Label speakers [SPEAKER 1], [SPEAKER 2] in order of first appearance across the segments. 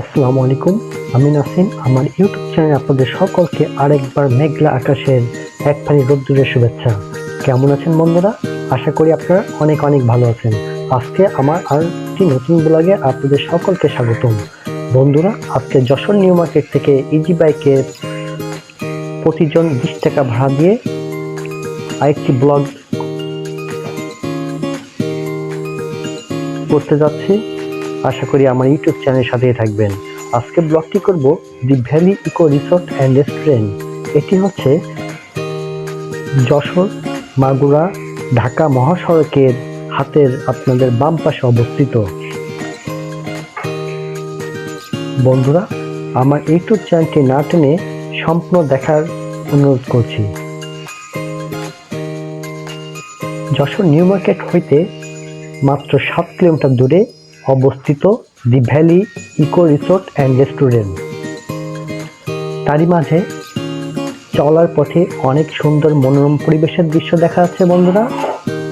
[SPEAKER 1] আসসালামু আলাইকুম। আমি নাসিম। আমার ইউটিউব চ্যানেলে আপনাদের সকলকে আরেকবার মেঘলা আকাশের এক ফালি রোদ্দুরের শুভেচ্ছা। কেমন আছেন বন্ধুরা? আশা করি আপনারা অনেক অনেক ভালো আছেন। আজকে আমার আর একটি নতুন ব্লগে আপনাদের সকলকে স্বাগতম। বন্ধুরা, আজকে যশোর নিউ মার্কেট থেকে ইজি বাইকে প্রতিজন বিশ টাকা ভাড়া দিয়ে আরেকটি ব্লগ করতে যাচ্ছি। আশা করি আমার ইউটিউব চ্যানেলের সাথেই থাকবেন। আজকে ব্লগটি করব the valley eco resort and restaurant এটি হচ্ছে যশোর, মাগুরা, ঢাকা মহাসড়কের হাতের আপনাদের বাম পাশে অবস্থিত। বন্ধুরা, আমার ইউটিউব চ্যানেলটি না টেনে সম্পূর্ণ দেখার অনুরোধ করছি। যশোর নিউ মার্কেট হইতে মাত্র সাত কিলোমিটার দূরে অবস্থিত the valley eco resort and restaurant. তারই মাঝে চলার পথে অনেক সুন্দর মনোরম পরিবেশের দৃশ্য দেখা যাচ্ছে বন্ধুরা।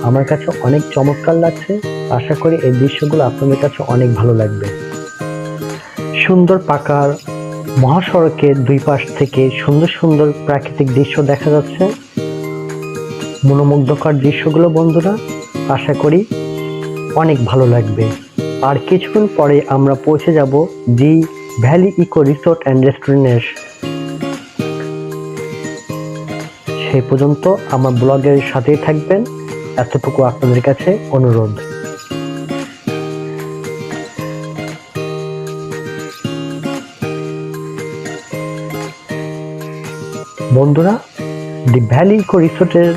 [SPEAKER 1] আমার কাছে অনেক চমৎকার লাগছে। আশা করি এই দৃশ্যগুলো আপনাদের কাছে অনেক ভালো লাগবে। সুন্দর পাকার মহাসড়কের দুই পাশ থেকে সুন্দর সুন্দর প্রাকৃতিক দৃশ্য দেখা যাচ্ছে। মনোমুগ্ধকর দৃশ্যগুলো বন্ধুরা, আশা করি অনেক ভালো লাগবে। আর কিছুক্ষণ পরে আমরা পৌঁছে যাব the valley eco resort and রেস্টুরেন্টের। সেই পর্যন্ত আমার ব্লগের সাথেই থাকবেন। এতটুকু আপনাদের কাছে অনুরোধ। বন্ধুরা দি ভ্যালি ইকো রিসোর্টের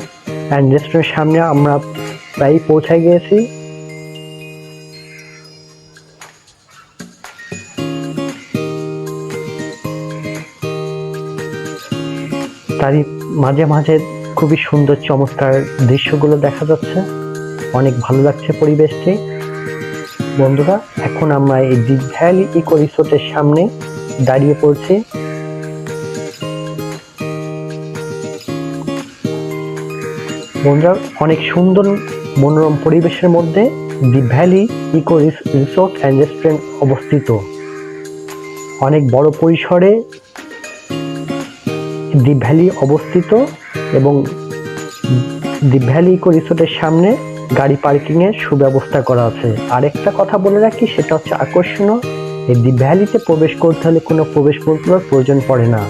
[SPEAKER 1] অ্যান্ড রেস্টুরেন্টের সামনে আমরা প্রায় পৌঁছায় গিয়েছি। তারই মাঝে মাঝে খুবই সুন্দর চমৎকার দৃশ্যগুলো দেখা যাচ্ছে। অনেক ভালো লাগছে পরিবেশটি। বন্ধুরা, এখন আমরা এই দি ভ্যালি ইকো রিসোর্টের সামনে দাঁড়িয়ে পড়ছি। বন্ধুরা, অনেক সুন্দর মনোরম পরিবেশের মধ্যে the valley eco resort and restaurant অবস্থিত। অনেক বড় পরিসরে দি ভ্যালি অবস্থিত এবং দি ভ্যালি ইকো রিসোর্টের সামনে গাড়ি পার্কিংয়ের সুব্যবস্থা করা আছে। আরেকটা কথা বলে রাখি, সেটা হচ্ছে আকর্ষণীয়, এই দি ভ্যালিতে প্রবেশ করতে হলে কোনো প্রবেশ পত্রের প্রয়োজন পড়ে না।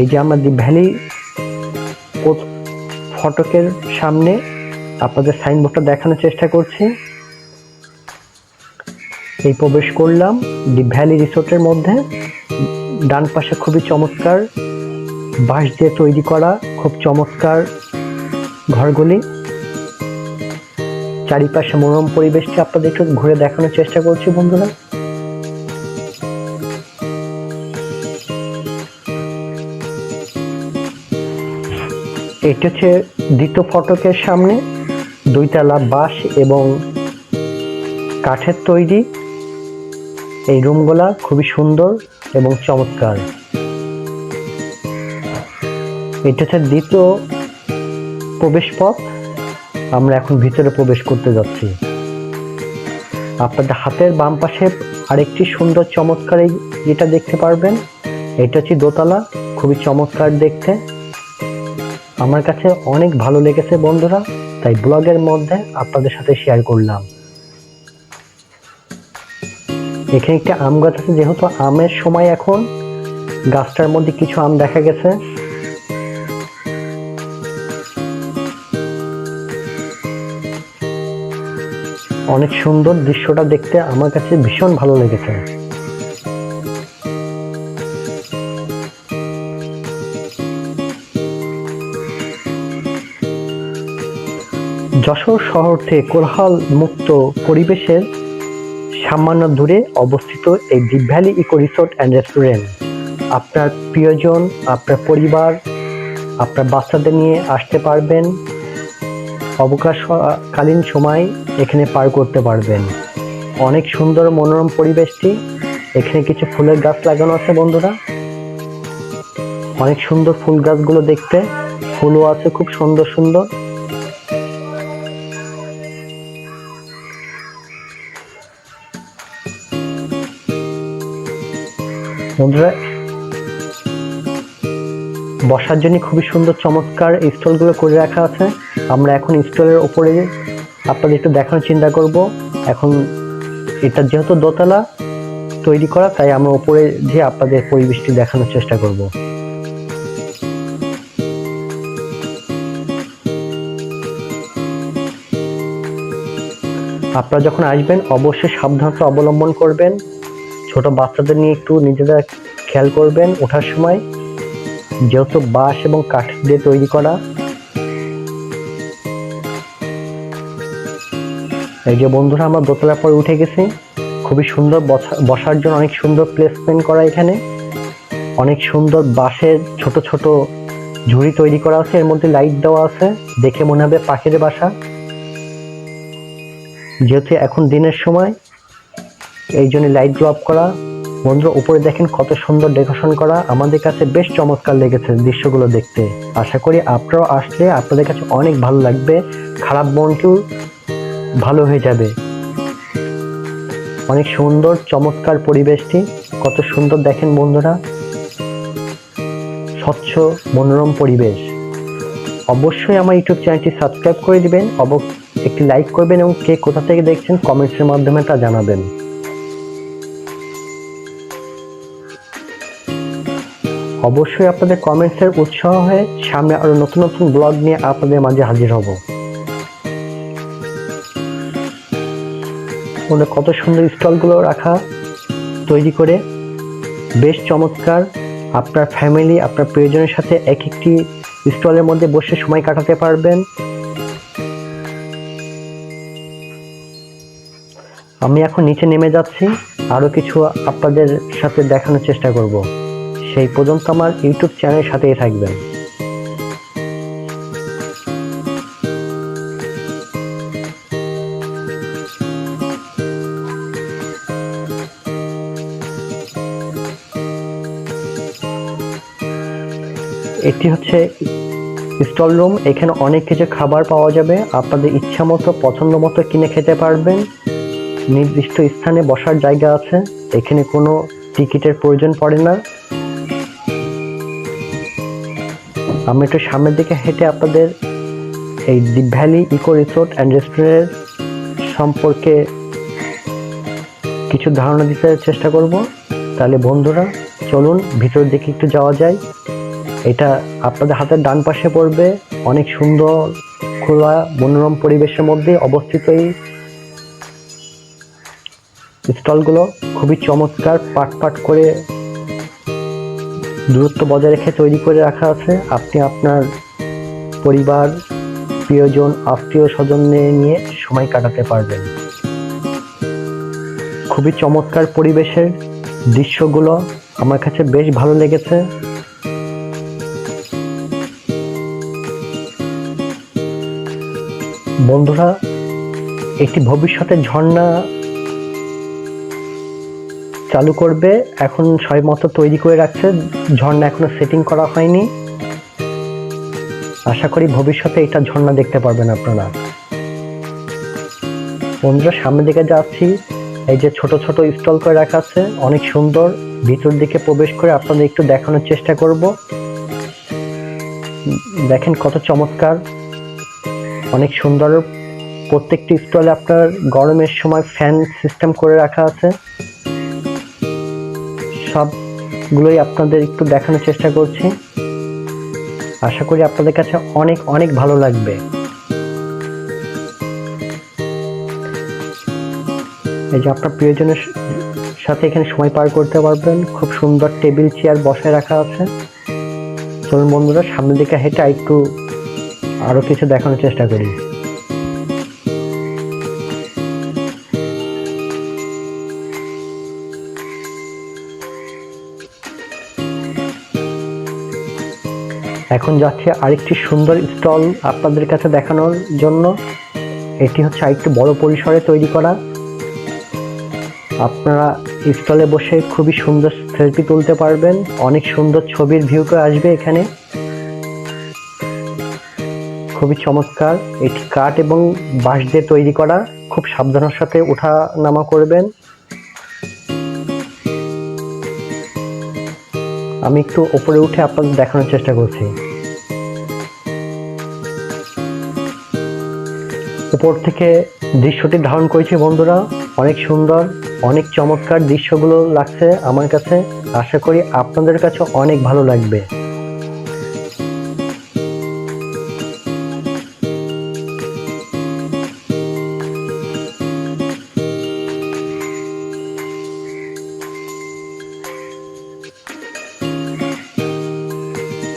[SPEAKER 1] এই যে আমরা দি ভ্যালি ফটকের সামনে আপনাদের সাইনবোর্ডটা দেখানোর চেষ্টা করছি। এই প্রবেশ করলাম দি ভ্যালি রিসোর্টের মধ্যে। ডান পাশে খুবই চমৎকার। বাঁশ দিয়ে তৈরি করা খুব চমৎকার ঘরগুলি। চারিপাশে মনোরম পরিবেশটি আপনাদের একটু ঘুরে দেখানোর চেষ্টা করছি বন্ধুরা। এটা হচ্ছে দ্বিতীয় ফটকের সামনে। দুইতলা বাঁশ এবং কাঠের তৈরি এই রুমগুলা খুবই সুন্দর এবং চমৎকার। এটা হচ্ছে দ্বিতীয় প্রবেশ পথ আমরা এখন ভিতরে প্রবেশ করতে যাচ্ছি। আপনাদের হাতের বাম পাশে আরেকটি সুন্দর চমৎকার এই যেটা দেখতে পারবেন। এটা হচ্ছে দোতলা, খুবই চমৎকার দেখতে। আমার কাছে অনেক ভালো লেগেছে বন্ধুরা, তাই ব্লগের মধ্যে আপনাদের সাথে শেয়ার করলাম। এখানে একটা আম গাছ আছে, যেহেতু আমের সময় এখন গাছটার মধ্যে কিছু আম দেখা গেছে। অনেক সুন্দর দৃশ্যটা দেখতে আমার কাছে ভীষণ ভালো লেগেছে। যশোর শহর থেকে কোলাহল মুক্ত পরিবেশের সামান্য দূরে অবস্থিত এই the valley eco resort and restaurant আপনার প্রিয়জন, আপনার পরিবার, আপনার বাচ্চাদের নিয়ে আসতে পারবেন। অবকাশকালীন সময় এখানে পার করতে পারবেন। অনেক সুন্দর মনোরম পরিবেশটি। এখানে কিছু ফুলের গাছ লাগানো আছে বন্ধুরা। অনেক সুন্দর ফুল গাছগুলো দেখতে। ফুলও আছে খুব সুন্দর সুন্দর। বন্ধুরা, বসার জন্য খুবই সুন্দর, চমৎকার স্টলগুলো করে রাখা আছে। আমরা এখন স্টলের ওপরে আপনাদের একটু দেখানোর চিন্তা করব। এখন এটা যেহেতু দোতলা তৈরি করা, তাই আমরা ওপরে যে আপনাদের পরিবেশটি দেখানোর চেষ্টা করব। আপনারা যখন আসবেন, অবশ্যই সাবধানতা অবলম্বন করবেন। ছোট বাচ্চাদের নিয়ে একটু নিজেরা খেয়াল করবেন ওঠার সময়। যেহেতু বাঁশ এবং কাঠ দিয়ে তৈরি করা। এই যে বন্ধুরা, আমরা দোতলার পরে উঠে গেছি। খুবই সুন্দর বসা- বসার জন্য অনেক সুন্দর প্লেসমেন্ট করা এখানে। অনেক সুন্দর বাঁশের ছোট ছোট ঝুড়ি তৈরি করা আছে। এর মধ্যে লাইট দেওয়া আছে। দেখে মনে হবে পাখির বাসা। যেহেতু এখন দিনের সময় এই জন্য লাইট ড্রপ করা। বন্ধুরা, উপরে দেখেন কত সুন্দর ডেকোরেশন করা। আমাদের কাছে বেশ চমৎকার লেগেছে দৃশ্যগুলো দেখতে। আশা করি আপনারাও আসলে আপনাদের কাছে অনেক ভালো লাগবে। খারাপ মনকেও ভালো হয়ে যাবে। অনেক সুন্দর, চমৎকার পরিবেশটি। কত সুন্দর দেখেন বন্ধুরা। স্বচ্ছ, মনোরম পরিবেশ। অবশ্যই আমার ইউটিউব চ্যানেলটি সাবস্ক্রাইব করে দিবেন। অব একটি লাইক করবেন এবং কে কোথা থেকে দেখছেন কমেন্টসের মাধ্যমে তা জানাবেন। অবশ্যই আপনাদের কমেন্টসের উৎসাহ হয়ে সামনে আরও নতুন নতুন ব্লগ নিয়ে আপনাদের মাঝে হাজির হব। ওখানে কত সুন্দর স্টলগুলো রাখা, তৈরি করে। বেশ চমৎকার। আপনার ফ্যামিলি আপনার প্রিয়জনের সাথে এক একটি স্টলের মধ্যে বসে সময় কাটাতে পারবেন। আমি এখন নিচে নেমে যাচ্ছি। আরও কিছু আপনাদের সাথে দেখানোর চেষ্টা করব। সেই পর্যন্ত আমার ইউটিউব চ্যানেলের সাথেই থাকবেন। এটি হচ্ছে স্টল রুম, এখানে অনেক কিছু খাবার পাওয়া যাবে। আপনাদের ইচ্ছা মতো, পছন্দ মতো কিনে খেতে পারবেন। নির্দিষ্ট স্থানে বসার জায়গা আছে। এখানে কোনো টিকিটের প্রয়োজন পড়ে না। আমি একটু সামনের দিকে হেঁটে আপনাদের এই দ্বীপ ভ্যালি ইকো রিসোর্ট অ্যান্ড রেস্টুরেন্টের সম্পর্কে কিছু ধারণা দিতে চেষ্টা করব। তাহলে বন্ধুরা, চলুন, ভিতরের দিকে একটু যাওয়া যায় এটা আপনাদের হাতের ডান পাশে পড়বে। অনেক সুন্দর, খোলা, মনোরম পরিবেশের মধ্যে অবস্থিত এই স্টলগুলো। খুবই চমৎকার, পাট পাট করে দূরত্ব বজায় রেখে তৈরি করে রাখা আছে। আপনি আপনার পরিবার, প্রিয়জন, আত্মীয় স্বজন নিয়ে সময় কাটাতে পারবেন। খুবই চমৎকার পরিবেশের দৃশ্যগুলো আমার কাছে বেশ ভালো লেগেছে। বন্ধুরা, একটি ভবিষ্যতে ঝর্ণা চালু করবে। এখন ছয় মতো তৈরি করে রাখছে। ঝর্ণা এখনও সেটিং করা হয়নি। আশা করি ভবিষ্যতে এটা ঝর্ণা দেখতে পারবেন আপনারা। বন্ধুরা, সামনের দিকে যাচ্ছি। এই যে ছোট ছোট স্টল করে রাখা আছে, অনেক সুন্দর। ভিতর দিকে প্রবেশ করে আপনাদের একটু দেখানোর চেষ্টা করব। দেখেন কত চমৎকার। অনেক সুন্দর। প্রত্যেকটি স্টলে আপনার গরমের সময় ফ্যান সিস্টেম করে রাখা আছে। সবগুলোই আপনাদের একটু দেখানোর চেষ্টা করছি। আশা করি আপনাদের কাছে অনেক অনেক ভালো লাগবে। এই যে আপনার প্রিয়জনের সাথে এখানে সময় পার করতে পারবেন। খুব সুন্দর টেবিল, চেয়ার বসায় রাখা আছে। চলুন বন্ধুরা, সামনের দিকে হেঁটে একটু আরও কিছু দেখানোর চেষ্টা করি। এখন যাচ্ছে আরেকটি সুন্দর স্টল আপনাদের কাছে দেখানোর জন্য। এটি হচ্ছে আরেকটি বড় পরিসরে তৈরি করা। আপনারা স্টলে বসে খুবই সুন্দর সেলফি তুলতে পারবেন। অনেক সুন্দর ছবির ভিউ ভিউকে আসবে এখানে। খুবই চমৎকার। এটি কাঠ এবং বাঁশ দিয়ে তৈরি করা। খুব সাবধানের সাথে ওঠা নামা করবেন। আমি একটু ওপরে উঠে আপনাদের দেখানোর চেষ্টা করছি। উপর থেকে দৃশ্যটি ধারণ করেছি বন্ধুরা, অনেক সুন্দর, অনেক চমৎকার দৃশ্যগুলো লাগছে আমার কাছে। আশা করি আপনাদের কাছে অনেক ভালো লাগবে।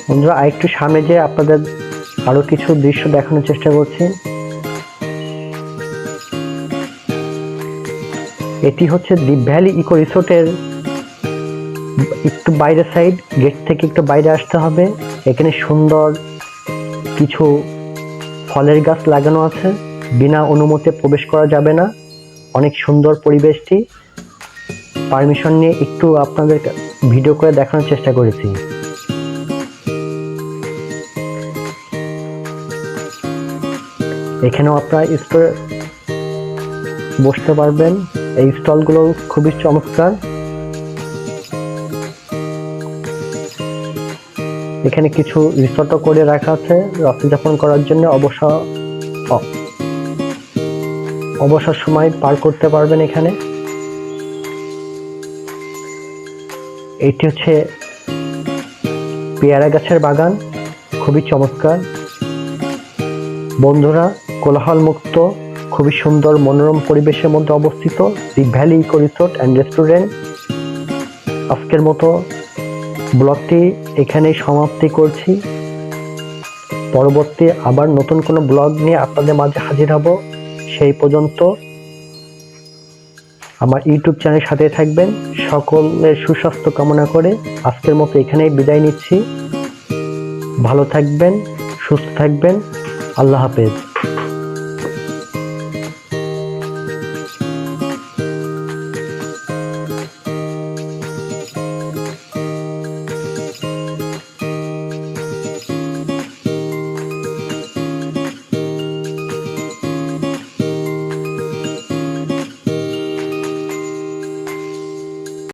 [SPEAKER 1] বন্ধুরা, আরেকটু সামনে যে আপনাদের আরও কিছু দৃশ্য দেখানোর চেষ্টা করছি। এটি হচ্ছে দ্বীপ ভ্যালি ইকো রিসোর্টের একটু বাইরের সাইড, গেট থেকে একটু বাইরে আসতে হবে। এখানে সুন্দর কিছু ফলের গাছ লাগানো আছে। বিনা অনুমতি প্রবেশ করা যাবে না। অনেক সুন্দর পরিবেশটি। পারমিশন নিয়ে একটু আপনাদের ভিডিও করে দেখানোর চেষ্টা করেছি। এখানেও আপনারা স্টোর বসতে পারবেন। এই স্টলগুলো খুবই চমৎকার। এখানে কিছু রিসোর্টও করে রাখা আছে রাত্রি যাপন করার জন্য। অবসর অবসর সময় পার করতে পারবেন এখানে। এটি হচ্ছে পেয়ারা গাছের বাগান। খুবই চমৎকার। বন্ধুরা কোলাহল মুক্ত খুবই সুন্দর, মনোরম পরিবেশের মধ্যে অবস্থিত the valley eco resort and restaurant আজকের মতো ব্লগটি এখানেই সমাপ্তি করছি। পরবর্তী আবার নতুন কোনো ব্লগ নিয়ে আপনাদের মাঝে হাজির হব। সেই পর্যন্ত আমার ইউটিউব চ্যানেলের সাথে থাকবেন। সকলের সুস্বাস্থ্য কামনা করে আজকের মতো এখানেই বিদায় নিচ্ছি। ভালো থাকবেন, সুস্থ থাকবেন। আল্লাহ হাফেজ।